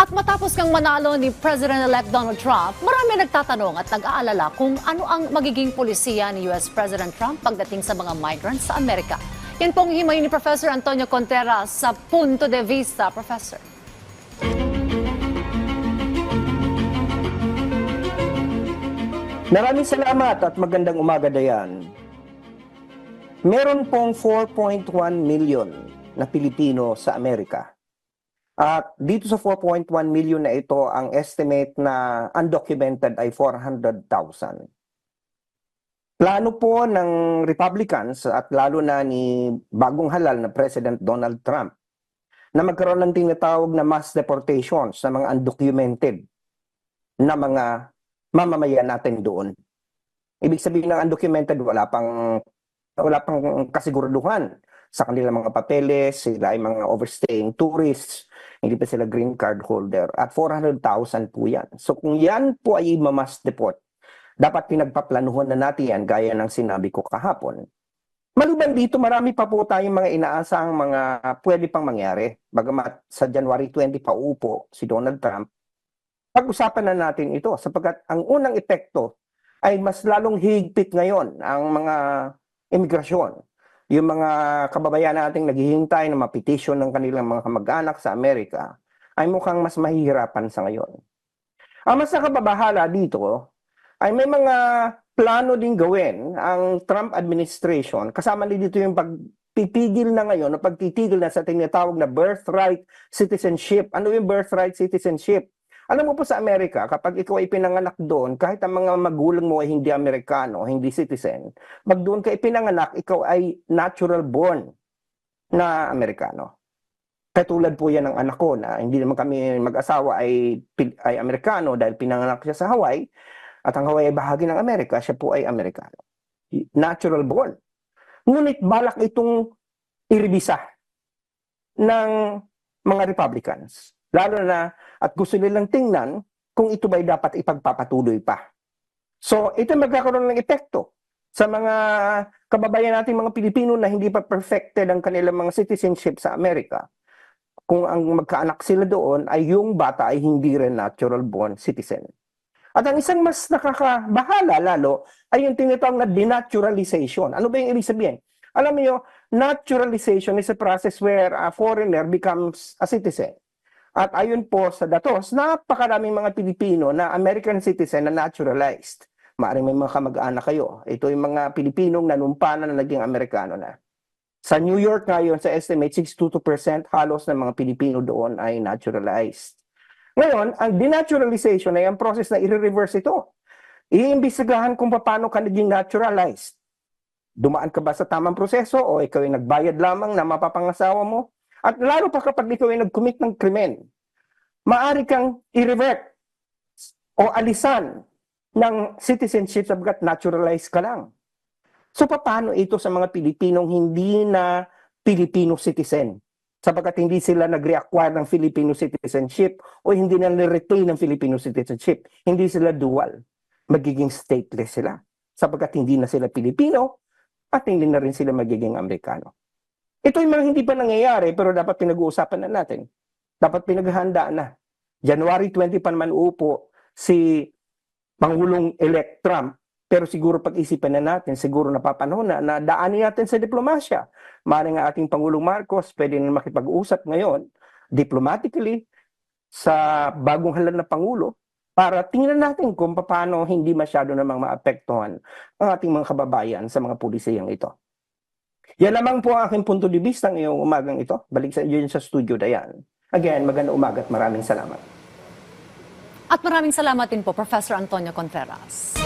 At matapos kang manalo ni President-elect Donald Trump, marami nagtatanong at nag-aalala kung ano ang magiging polisiya ni US President Trump pagdating sa mga migrants sa Amerika. Yan pong himay ni Professor Antonio Contreras sa Punto de Vista, Professor. Maraming salamat at magandang umaga Dayan. Meron pong 4.1 million na Pilipino sa Amerika. At dito sa 4.1 million na ito, ang estimate na undocumented ay 400,000. Plano po ng Republicans at lalo na ni bagong halal na President Donald Trump na magkaroon ng tinatawag na mass deportations sa mga undocumented na mga mamamayan natin doon. Ibig sabihin ng undocumented, wala pang wala pang kasiguraduhan sa kanilang mga papeles, sila ay mga overstaying tourists, hindi pa sila green card holder. At 400,000 po yan. So kung yan po ay mamas deport, dapat pinagpaplanuhan na natin yan gaya ng sinabi ko kahapon. Maliban dito, marami pa po tayong mga inaasang mga pwede pang mangyari. Bagamat sa January 20 pa upo si Donald Trump, pag-usapan na natin ito sapagkat ang unang epekto ay mas lalong higpit ngayon ang mga imigrasyon. Yung mga kababayan nating naghihintay na mapetisyon ng kanilang mga kamag-anak sa Amerika ay mukhang mas mahihirapan sa ngayon. Ang mas nakababahala dito ay may mga plano din gawin ang Trump administration kasama din dito yung pagtitigil na ngayon o pagtitigil na sa tinatawag na birthright citizenship. Ano yung birthright citizenship? Alam mo po sa Amerika, kapag ikaw ay pinanganak doon, kahit ang mga magulang mo ay hindi Amerikano, hindi citizen, pag doon ka ipinanganak, ikaw ay natural born na Amerikano. Katulad po yan ng anak ko na hindi naman kami mag-asawa ay, ay Amerikano dahil pinanganak siya sa Hawaii at ang Hawaii ay bahagi ng Amerika, siya po ay Amerikano. Natural born. Ngunit balak itong iribisa ng mga Republicans. Lalo na at gusto nilang tingnan kung ito ba'y dapat ipagpapatuloy pa. So, ito magkakaroon ng epekto sa mga kababayan nating mga Pilipino na hindi pa perfected ang kanilang mga citizenship sa Amerika. Kung ang magkaanak sila doon ay yung bata ay hindi rin natural born citizen. At ang isang mas nakakabahala lalo ay yung tinatawag na denaturalization. Ano ba yung ibig sabihin? Alam mo naturalization is a process where a foreigner becomes a citizen. At ayon po sa datos, napakaraming mga Pilipino na American citizen na naturalized. Maaring may mga kamag-anak kayo. Ito yung mga Pilipinong nanumpa na na naging Amerikano na. Sa New York ngayon, sa estimate, 62% halos ng mga Pilipino doon ay naturalized. Ngayon, ang denaturalization ay ang process na i-reverse ito. Iimbisigahan kung paano ka naging naturalized. Dumaan ka ba sa tamang proseso o ikaw ay nagbayad lamang na mapapangasawa mo? At lalo pa kapag ikaw ay nag-commit ng krimen, maaari kang i-revert o alisan ng citizenship sabagat naturalized ka lang. So paano ito sa mga Pilipinong hindi na Filipino citizen? Sabagat hindi sila nag-reacquire ng Filipino citizenship o hindi na retain ng Filipino citizenship. Hindi sila dual. Magiging stateless sila. Sabagat hindi na sila Pilipino at hindi na rin sila magiging Amerikano. Ito yung mga hindi pa nangyayari pero dapat pinag-uusapan na natin. Dapat pinaghahandaan na. January 20 pa naman upo si Pangulong-elect Trump pero siguro pag-isipan na natin, siguro napapanahon na na daanin natin sa diplomasya. Maring nga ating Pangulong Marcos pwede na makipag-usap ngayon diplomatically sa bagong halal na Pangulo para tingnan natin kung paano hindi masyado namang maapektuhan ang ating mga kababayan sa mga pulisiyang ito. Yan lamang po ang aking punto de vista ngayong umagang ito. Balik sa inyo sa studio, Dayan. Again, magandang umaga at maraming salamat. At maraming salamat din po, Professor Antonio Contreras.